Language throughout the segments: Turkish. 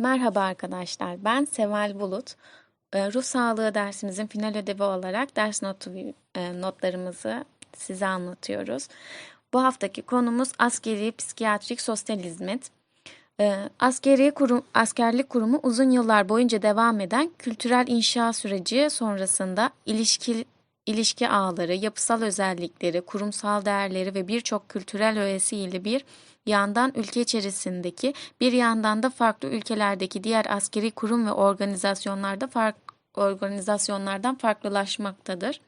Merhaba arkadaşlar, ben Seval Bulut. Ee, Ruh sağlığı dersimizin final ödevi olarak ders notu, e, notlarımızı size anlatıyoruz. Bu haftaki konumuz askeri psikiyatrik sosyal hizmet. Ee, askeri kurum, askerlik kurumu uzun yıllar boyunca devam eden kültürel inşa süreci sonrasında ilişki, ilişki ağları, yapısal özellikleri, kurumsal değerleri ve birçok kültürel öğesiyle bir yandan ülke içerisindeki bir yandan da farklı ülkelerdeki diğer askeri kurum ve organizasyonlarda fark, organizasyonlardan farklılaşmaktadır.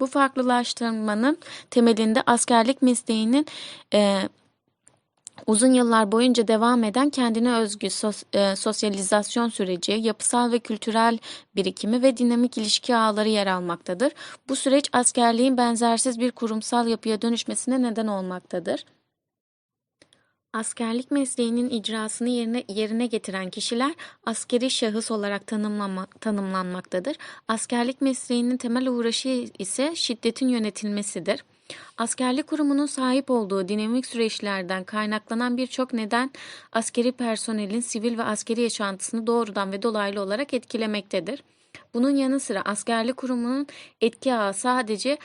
Bu farklılaştırmanın temelinde askerlik mesleğinin e, uzun yıllar boyunca devam eden kendine özgü sos, e, sosyalizasyon süreci, yapısal ve kültürel birikimi ve dinamik ilişki ağları yer almaktadır. Bu süreç askerliğin benzersiz bir kurumsal yapıya dönüşmesine neden olmaktadır. Askerlik mesleğinin icrasını yerine, yerine getiren kişiler askeri şahıs olarak tanımlanma, tanımlanmaktadır. Askerlik mesleğinin temel uğraşı ise şiddetin yönetilmesidir. Askerlik kurumunun sahip olduğu dinamik süreçlerden kaynaklanan birçok neden askeri personelin sivil ve askeri yaşantısını doğrudan ve dolaylı olarak etkilemektedir. Bunun yanı sıra askerlik kurumunun etki ağı sadece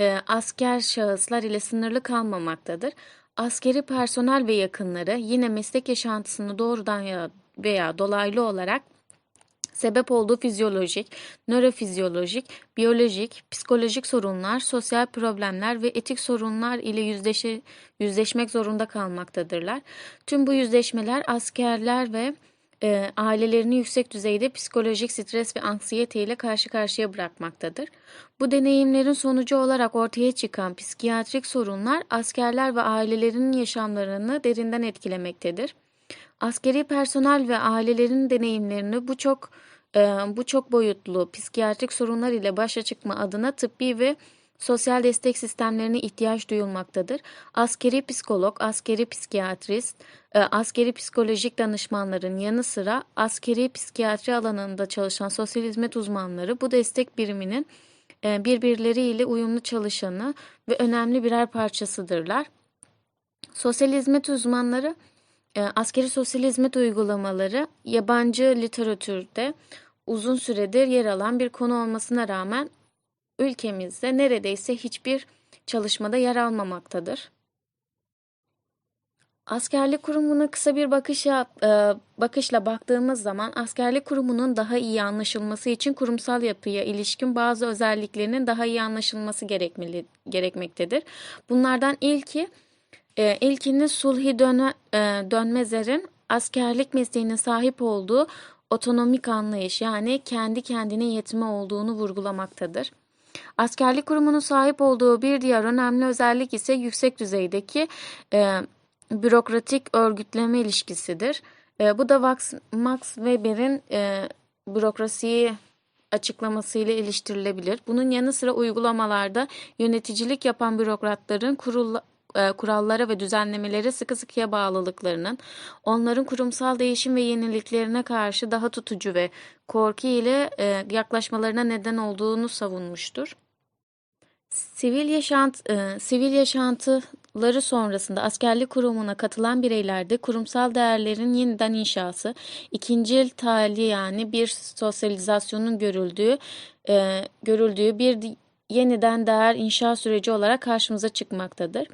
e, asker şahıslar ile sınırlı kalmamaktadır. Askeri personel ve yakınları yine meslek yaşantısını doğrudan ya veya dolaylı olarak sebep olduğu fizyolojik, nörofizyolojik, biyolojik, psikolojik sorunlar, sosyal problemler ve etik sorunlar ile yüzleşe, yüzleşmek zorunda kalmaktadırlar. Tüm bu yüzleşmeler askerler ve e, ailelerini yüksek düzeyde psikolojik stres ve anksiyete ile karşı karşıya bırakmaktadır. Bu deneyimlerin sonucu olarak ortaya çıkan psikiyatrik sorunlar askerler ve ailelerinin yaşamlarını derinden etkilemektedir. Askeri personel ve ailelerin deneyimlerini bu çok bu çok boyutlu psikiyatrik sorunlar ile başa çıkma adına tıbbi ve sosyal destek sistemlerine ihtiyaç duyulmaktadır. Askeri psikolog, askeri psikiyatrist, e, askeri psikolojik danışmanların yanı sıra askeri psikiyatri alanında çalışan sosyal hizmet uzmanları bu destek biriminin e, birbirleriyle uyumlu çalışanı ve önemli birer parçasıdırlar. Sosyal hizmet uzmanları askeri sosyal hizmet uygulamaları yabancı literatürde uzun süredir yer alan bir konu olmasına rağmen ülkemizde neredeyse hiçbir çalışmada yer almamaktadır. Askerlik kurumuna kısa bir bakışa, e, bakışla baktığımız zaman askerlik kurumunun daha iyi anlaşılması için kurumsal yapıya ilişkin bazı özelliklerinin daha iyi anlaşılması gerekmeli, gerekmektedir. Bunlardan ilki e, ilkini Sulhi Dönme, e, Dönmezer'in askerlik mesleğine sahip olduğu otonomik anlayış yani kendi kendine yetme olduğunu vurgulamaktadır. Askerlik kurumunun sahip olduğu bir diğer önemli özellik ise yüksek düzeydeki e, bürokratik örgütleme ilişkisidir. E, bu da Max, Max Weber'in e, bürokrasiyi açıklamasıyla iliştirilebilir. Bunun yanı sıra uygulamalarda yöneticilik yapan bürokratların kurul, e, kurallara ve düzenlemelere sıkı sıkıya bağlılıklarının, onların kurumsal değişim ve yeniliklerine karşı daha tutucu ve korku ile e, yaklaşmalarına neden olduğunu savunmuştur. Sivil yaşantı, e, sivil yaşantıları sonrasında askerlik kurumuna katılan bireylerde kurumsal değerlerin yeniden inşası, ikincil tali yani bir sosyalizasyonun görüldüğü, görüldüğü bir yeniden değer inşa süreci olarak karşımıza çıkmaktadır.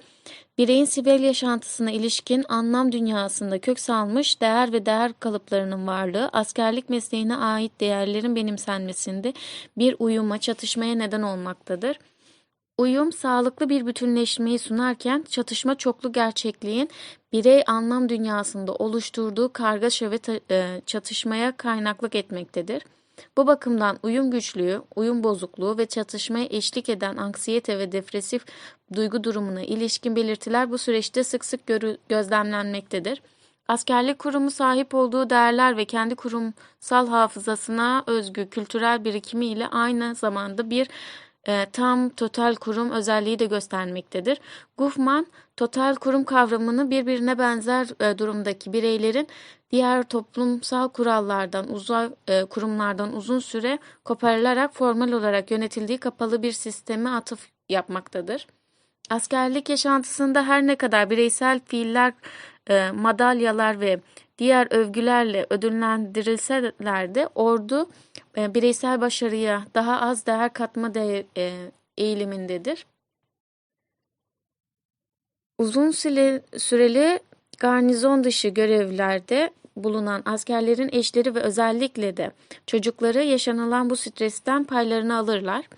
Bireyin sivil yaşantısına ilişkin anlam dünyasında kök salmış değer ve değer kalıplarının varlığı askerlik mesleğine ait değerlerin benimsenmesinde bir uyuma, çatışmaya neden olmaktadır. Uyum sağlıklı bir bütünleşmeyi sunarken çatışma çoklu gerçekliğin birey anlam dünyasında oluşturduğu kargaşa ve e, çatışmaya kaynaklık etmektedir. Bu bakımdan uyum güçlüğü, uyum bozukluğu ve çatışmaya eşlik eden anksiyete ve depresif duygu durumuna ilişkin belirtiler bu süreçte sık sık gözlemlenmektedir. Askerlik kurumu sahip olduğu değerler ve kendi kurumsal hafızasına özgü kültürel birikimi ile aynı zamanda bir e, tam total kurum özelliği de göstermektedir. Gufman, total kurum kavramını birbirine benzer e, durumdaki bireylerin diğer toplumsal kurallardan, uzay e, kurumlardan uzun süre koparılarak formal olarak yönetildiği kapalı bir sisteme atıf yapmaktadır. Askerlik yaşantısında her ne kadar bireysel fiiller, e, madalyalar ve diğer övgülerle ödüllendirilseler de ordu e, bireysel başarıya daha az değer katma de, e, eğilimindedir. Uzun süre, süreli garnizon dışı görevlerde bulunan askerlerin eşleri ve özellikle de çocukları yaşanılan bu stresten paylarını alırlar.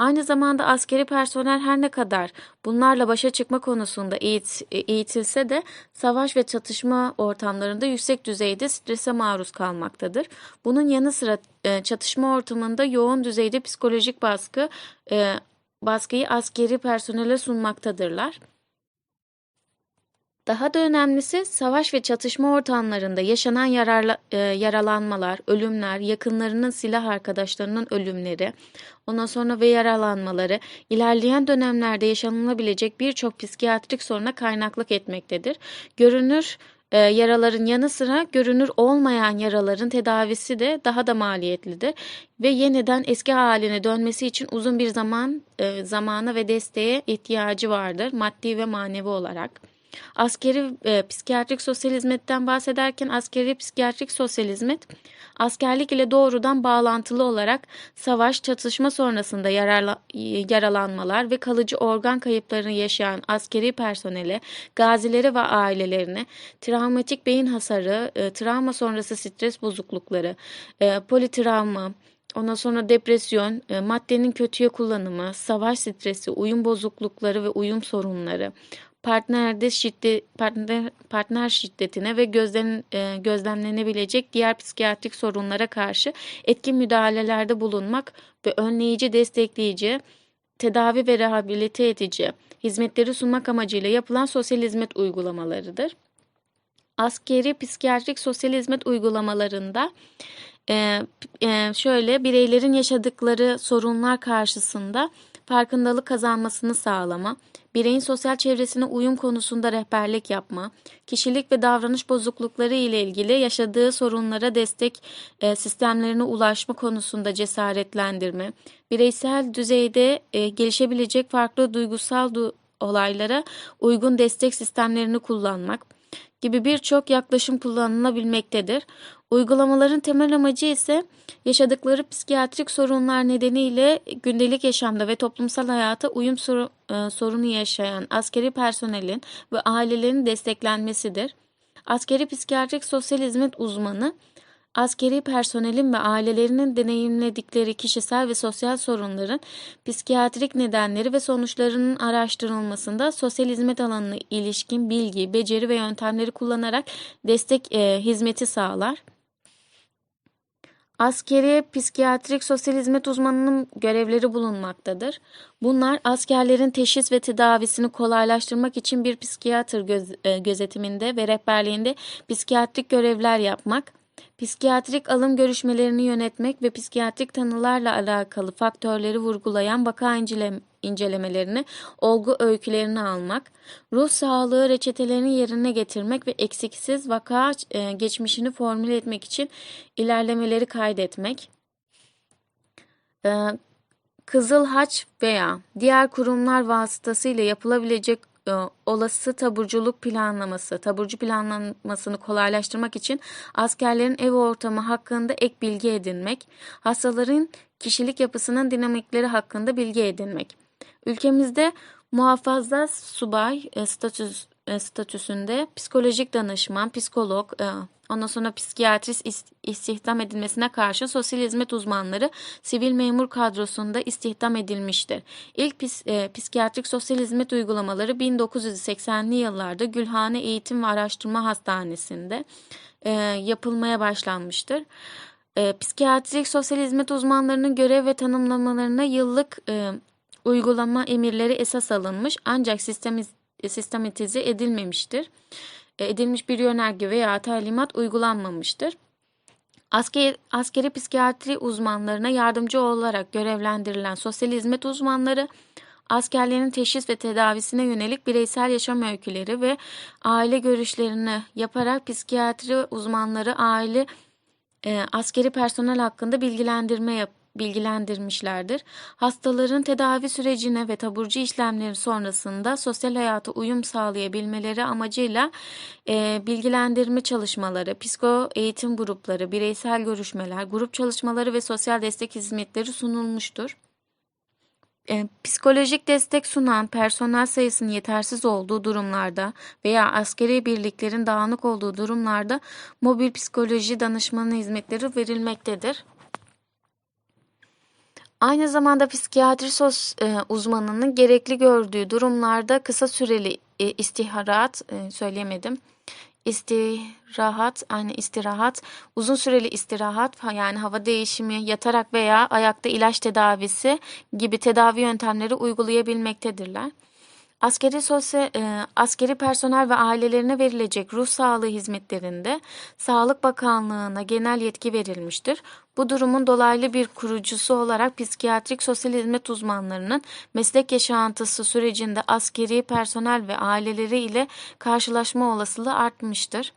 Aynı zamanda askeri personel her ne kadar bunlarla başa çıkma konusunda eğit eğitilse de savaş ve çatışma ortamlarında yüksek düzeyde strese maruz kalmaktadır. Bunun yanı sıra e, çatışma ortamında yoğun düzeyde psikolojik baskı e, baskıyı askeri personele sunmaktadırlar. Daha da önemlisi savaş ve çatışma ortamlarında yaşanan yararla, e, yaralanmalar, ölümler, yakınlarının silah arkadaşlarının ölümleri, ondan sonra ve yaralanmaları ilerleyen dönemlerde yaşanılabilecek birçok psikiyatrik soruna kaynaklık etmektedir. Görünür e, yaraların yanı sıra görünür olmayan yaraların tedavisi de daha da maliyetlidir ve yeniden eski haline dönmesi için uzun bir zaman e, zamana ve desteğe ihtiyacı vardır maddi ve manevi olarak. Askeri e, psikiyatrik sosyal hizmetten bahsederken askeri psikiyatrik sosyal hizmet askerlik ile doğrudan bağlantılı olarak savaş çatışma sonrasında yararla, yaralanmalar ve kalıcı organ kayıplarını yaşayan askeri personele, gazilere ve ailelerine travmatik beyin hasarı, e, travma sonrası stres bozuklukları, e, politravma, Ondan sonra depresyon, e, maddenin kötüye kullanımı, savaş stresi, uyum bozuklukları ve uyum sorunları, partnerde şiddet partner, partner şiddetine ve gözlen, e, gözlemlenebilecek diğer psikiyatrik sorunlara karşı etkin müdahalelerde bulunmak ve önleyici, destekleyici, tedavi ve rehabilite edici hizmetleri sunmak amacıyla yapılan sosyal hizmet uygulamalarıdır. Askeri psikiyatrik sosyal hizmet uygulamalarında e, e, şöyle bireylerin yaşadıkları sorunlar karşısında farkındalık kazanmasını sağlama, bireyin sosyal çevresine uyum konusunda rehberlik yapma, kişilik ve davranış bozuklukları ile ilgili yaşadığı sorunlara destek e, sistemlerine ulaşma konusunda cesaretlendirme, bireysel düzeyde e, gelişebilecek farklı duygusal du olaylara uygun destek sistemlerini kullanmak gibi birçok yaklaşım kullanılabilmektedir. Uygulamaların temel amacı ise yaşadıkları psikiyatrik sorunlar nedeniyle gündelik yaşamda ve toplumsal hayata uyum e, sorunu yaşayan askeri personelin ve ailelerin desteklenmesidir. Askeri psikiyatrik sosyal hizmet uzmanı askeri personelin ve ailelerinin deneyimledikleri kişisel ve sosyal sorunların psikiyatrik nedenleri ve sonuçlarının araştırılmasında sosyal hizmet alanına ilişkin bilgi, beceri ve yöntemleri kullanarak destek e, hizmeti sağlar. Askeri psikiyatrik sosyal hizmet uzmanının görevleri bulunmaktadır. Bunlar askerlerin teşhis ve tedavisini kolaylaştırmak için bir psikiyatr göz, e, gözetiminde ve rehberliğinde psikiyatrik görevler yapmak, psikiyatrik alım görüşmelerini yönetmek ve psikiyatrik tanılarla alakalı faktörleri vurgulayan vaka incelemelerini, olgu öykülerini almak, ruh sağlığı reçetelerini yerine getirmek ve eksiksiz vaka e, geçmişini formüle etmek için ilerlemeleri kaydetmek, e, Kızıl Haç veya diğer kurumlar vasıtasıyla yapılabilecek olası taburculuk planlaması, taburcu planlamasını kolaylaştırmak için askerlerin ev ortamı hakkında ek bilgi edinmek, hastaların kişilik yapısının dinamikleri hakkında bilgi edinmek. Ülkemizde muhafaza subay e, statüs, e, statüsünde psikolojik danışman, psikolog, e, ondan sonra psikiyatrist istihdam edilmesine karşı sosyal hizmet uzmanları sivil memur kadrosunda istihdam edilmiştir. İlk e, psikiyatrik sosyal hizmet uygulamaları 1980'li yıllarda Gülhane Eğitim ve Araştırma Hastanesi'nde e, yapılmaya başlanmıştır. E, psikiyatrik sosyal hizmet uzmanlarının görev ve tanımlamalarına yıllık e, uygulama emirleri esas alınmış ancak sistemiz, sistematize edilmemiştir. E, edilmiş bir yönerge veya talimat uygulanmamıştır. Asker, askeri psikiyatri uzmanlarına yardımcı olarak görevlendirilen sosyal hizmet uzmanları, askerlerin teşhis ve tedavisine yönelik bireysel yaşam öyküleri ve aile görüşlerini yaparak psikiyatri uzmanları aile e, askeri personel hakkında bilgilendirme yap, bilgilendirmişlerdir. Hastaların tedavi sürecine ve taburcu işlemleri sonrasında sosyal hayata uyum sağlayabilmeleri amacıyla e, bilgilendirme çalışmaları, psiko eğitim grupları, bireysel görüşmeler, grup çalışmaları ve sosyal destek hizmetleri sunulmuştur. E, psikolojik destek sunan personel sayısının yetersiz olduğu durumlarda veya askeri birliklerin dağınık olduğu durumlarda mobil psikoloji danışmanı hizmetleri verilmektedir. Aynı zamanda psikiyatri sos e, uzmanının gerekli gördüğü durumlarda kısa süreli e, istihbarat e, söyleyemedim. İstirahat, yani istirahat, uzun süreli istirahat yani hava değişimi, yatarak veya ayakta ilaç tedavisi gibi tedavi yöntemleri uygulayabilmektedirler. Askeri sosyal e, askeri personel ve ailelerine verilecek ruh sağlığı hizmetlerinde Sağlık Bakanlığı'na genel yetki verilmiştir. Bu durumun dolaylı bir kurucusu olarak psikiyatrik sosyal hizmet uzmanlarının meslek yaşantısı sürecinde askeri personel ve aileleri ile karşılaşma olasılığı artmıştır.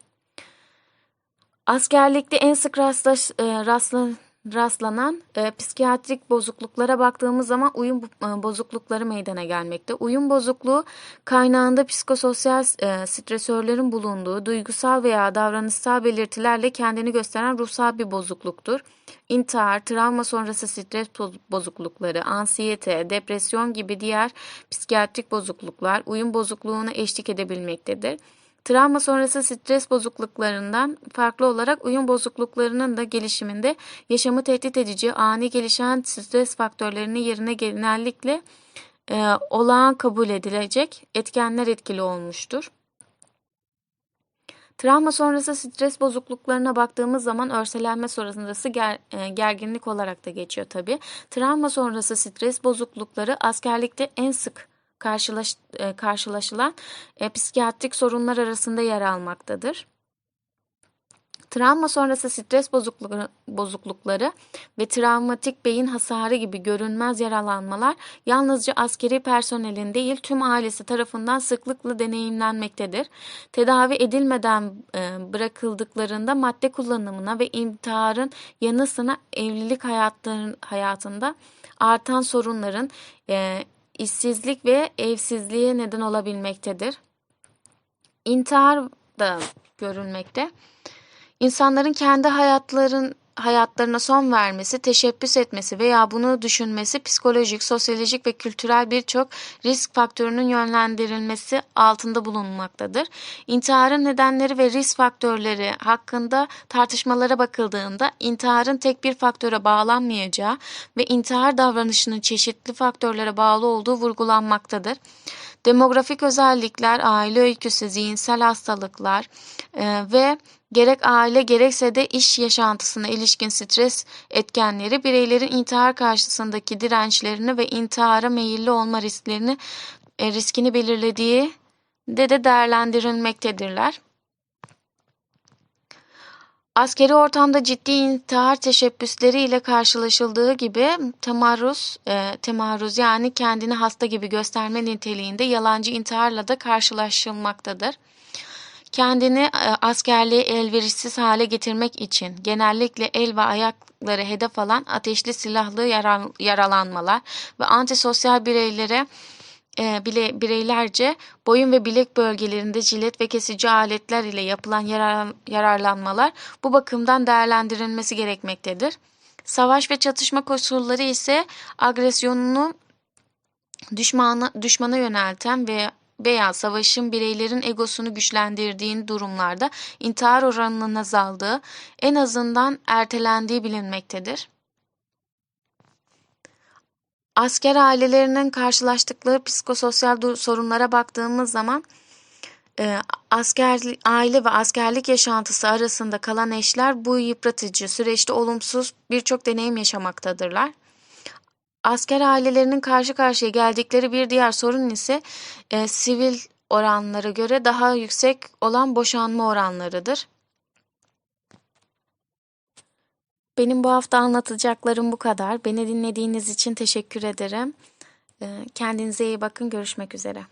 Askerlikte en sık rastlaş, e, rastlan rastlanan e, psikiyatrik bozukluklara baktığımız zaman uyum e, bozuklukları meydana gelmekte. Uyum bozukluğu kaynağında psikososyal e, stresörlerin bulunduğu duygusal veya davranışsal belirtilerle kendini gösteren ruhsal bir bozukluktur. İntihar, travma sonrası stres bozuklukları, ansiyete, depresyon gibi diğer psikiyatrik bozukluklar uyum bozukluğuna eşlik edebilmektedir. Travma sonrası stres bozukluklarından farklı olarak uyum bozukluklarının da gelişiminde yaşamı tehdit edici ani gelişen stres faktörlerini yerine genellikle e, olağan kabul edilecek etkenler etkili olmuştur. Travma sonrası stres bozukluklarına baktığımız zaman örselenme sonrası ger, e, gerginlik olarak da geçiyor tabi. Travma sonrası stres bozuklukları askerlikte en sık karşılaş, e, karşılaşılan e, psikiyatrik sorunlar arasında yer almaktadır. Travma sonrası stres bozuklukları, bozuklukları ve travmatik beyin hasarı gibi görünmez yaralanmalar yalnızca askeri personelin değil tüm ailesi tarafından sıklıkla deneyimlenmektedir. Tedavi edilmeden e, bırakıldıklarında madde kullanımına ve intiharın yanı sıra evlilik hayatında artan sorunların e, işsizlik ve evsizliğe neden olabilmektedir. İntihar da görülmekte. İnsanların kendi hayatların hayatlarına son vermesi, teşebbüs etmesi veya bunu düşünmesi psikolojik, sosyolojik ve kültürel birçok risk faktörünün yönlendirilmesi altında bulunmaktadır. İntiharın nedenleri ve risk faktörleri hakkında tartışmalara bakıldığında intiharın tek bir faktöre bağlanmayacağı ve intihar davranışının çeşitli faktörlere bağlı olduğu vurgulanmaktadır. Demografik özellikler, aile öyküsü, zihinsel hastalıklar e, ve gerek aile gerekse de iş yaşantısına ilişkin stres etkenleri bireylerin intihar karşısındaki dirençlerini ve intihara meyilli olma risklerini e, riskini belirlediği de de değerlendirilmektedirler. Askeri ortamda ciddi intihar teşebbüsleri ile karşılaşıldığı gibi temarruz, e, temarruz yani kendini hasta gibi gösterme niteliğinde yalancı intiharla da karşılaşılmaktadır. Kendini e, askerliğe elverişsiz hale getirmek için genellikle el ve ayakları hedef alan ateşli silahlı yaralanmalar ve antisosyal bireylere e, bile bireylerce boyun ve bilek bölgelerinde cilet ve kesici aletler ile yapılan yarar, yararlanmalar bu bakımdan değerlendirilmesi gerekmektedir. Savaş ve çatışma koşulları ise agresyonunu düşmana, düşmana yönelten ve veya savaşın bireylerin egosunu güçlendirdiğin durumlarda intihar oranının azaldığı, en azından ertelendiği bilinmektedir. Asker ailelerinin karşılaştıkları psikososyal sorunlara baktığımız zaman e, asker aile ve askerlik yaşantısı arasında kalan eşler bu yıpratıcı süreçte olumsuz birçok deneyim yaşamaktadırlar. Asker ailelerinin karşı karşıya geldikleri bir diğer sorun ise e, sivil oranlara göre daha yüksek olan boşanma oranlarıdır. Benim bu hafta anlatacaklarım bu kadar. Beni dinlediğiniz için teşekkür ederim. E, kendinize iyi bakın. Görüşmek üzere.